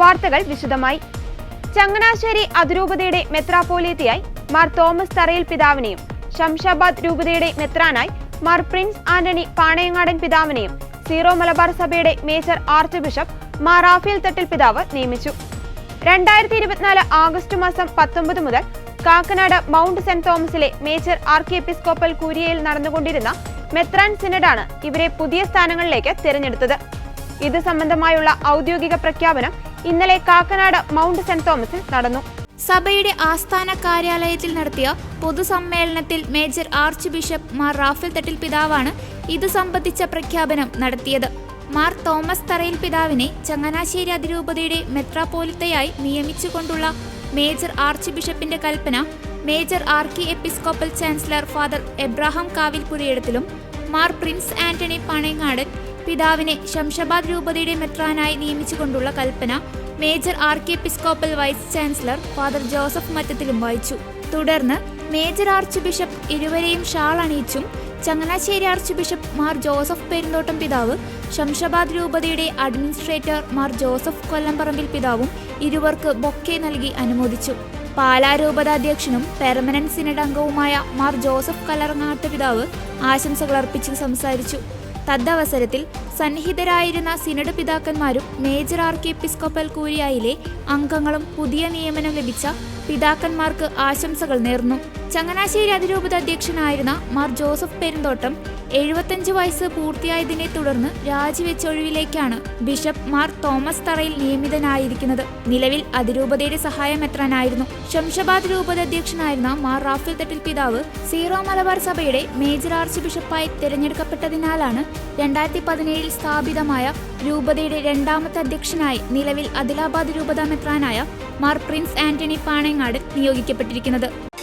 വാർത്തകൾ വിശദമായി. ചങ്ങനാശ്ശേരി അതിരൂപതയുടെ മെത്രാപ്പോലീത്തയായി മാർ തോമസ് തറയിൽ പിതാവിനെയും ശംഷാബാദ് രൂപതയുടെ മെത്രാനായി മാർ പ്രിൻസ് ആന്റണി പാണയങ്ങാടൻ പിതാവിനെയും സീറോ മലബാർ സഭയുടെ major archbishop Mar Raphael Thattil പിതാവ് നിയമിച്ചു. രണ്ടായിരത്തി ഇരുപത്തിനാല് ആഗസ്റ്റ് മാസം പത്തൊമ്പത് മുതൽ കാക്കനാട് മൗണ്ട് സെന്റ് തോമസിലെ മേജർ ആർക്കിയെപ്പിസ്കോപ്പൽ കൂരിയയിൽ നടന്നുകൊണ്ടിരുന്ന മെത്രാൻ സിനഡാണ് ഇവരെ പുതിയ സ്ഥാനങ്ങളിലേക്ക് തിരഞ്ഞെടുത്തത്. ഇത് സംബന്ധമായുള്ള ഔദ്യോഗിക പ്രഖ്യാപനം ഇന്നലെ കാക്കനാട് മൗണ്ട് സെന്റ് തോമസിൽ നടന്നു. സഭയുടെ ആസ്ഥാന കാര്യാലയത്തിൽ നടത്തിയ പൊതുസമ്മേളനത്തിൽ major archbishop Mar Raphael Thattil പിതാവാണ് ഇത് സംബന്ധിച്ച പ്രഖ്യാപനം നടത്തിയത്. മാർ തോമസ് തറയിൽ പിതാവിനെ ചങ്ങനാശ്ശേരി അതിരൂപതയുടെ മെത്രാപോലിത്തയായി നിയമിച്ചുകൊണ്ടുള്ള മേജർ ആർച്ച് ബിഷപ്പിന്റെ കൽപ്പന major archiepiscopal chancellor father Abraham Kavil പുരയിടത്തിലും Mar Prince Antony Panayangadan പിതാവിനെ ശംഷാബാദ് രൂപതയുടെ മെത്രാനായി നിയമിച്ചുകൊണ്ടുള്ള കൽപ്പന major archiepiscopal vice chancellor father Joseph മറ്റത്തിലും വായിച്ചു. തുടർന്ന് മേജർ ആർച്ച് ബിഷപ്പ് ഇരുവരെയും ഷാൾ അണിയിച്ചും Changanassery archbishop Mar Joseph Perumthottam പിതാവ് ശംഷാബാദ് രൂപതയുടെ അഡ്മിനിസ്ട്രേറ്റർ മാർ ജോസഫ് കൊല്ലംപറമ്പിൽ പിതാവും ഇരുവർക്ക് ബൊക്കെ നൽകി അനുമോദിച്ചു. പാലാ രൂപത അധ്യക്ഷനും പെർമനന്റ് സിനഡ് അംഗവുമായ മാർ ജോസഫ് കലറങ്ങാട്ട് പിതാവ് ആശംസകൾ അർപ്പിച്ച് സംസാരിച്ചു. തദ്വസരത്തിൽ സന്നിഹിതരായിരുന്ന സിനഡ് പിതാക്കന്മാരും മേജർ ആർക്കി എപ്പിസ്കോപ്പൽ കൂരിയായിലെ അംഗങ്ങളും പുതിയ നിയമനം ലഭിച്ച പിതാക്കന്മാർക്ക് ആശംസകൾ നേർന്നു. ചങ്ങനാശ്ശേരി അതിരൂപത അധ്യക്ഷനായിരുന്ന മാർ ജോസഫ് പെരുന്തോട്ടം എഴുപത്തഞ്ച് വയസ്സ് പൂർത്തിയായതിനെ തുടർന്ന് രാജിവെച്ച ഒഴിവിലേക്കാണ് ബിഷപ്പ് മാർ തോമസ് തറയിൽ നിയമിതനായിരിക്കുന്നത്. നിലവിൽ അതിരൂപതയുടെ സഹായം എത്രാനായിരുന്നു ശംഷബാദ് രൂപത അധ്യക്ഷനായിരുന്ന മാർ റാഫേൽ തട്ടിൽ പിതാവ് സീറോ മലബാർ സഭയുടെ മേജർ ആർച്ച് ബിഷപ്പായി തിരഞ്ഞെടുക്കപ്പെട്ടതിനാലാണ് രണ്ടായിരത്തി പതിനേഴിൽ സ്ഥാപിതമായ രൂപതയുടെ രണ്ടാമത്തെ അധ്യക്ഷനായി നിലവിൽ അദിലാബാദ് രൂപത മെത്രാനായ മാർ പ്രിൻസ് ആന്റണി പാണയങ്ങാട് നിയോഗിക്കപ്പെട്ടിരിക്കുന്നത്.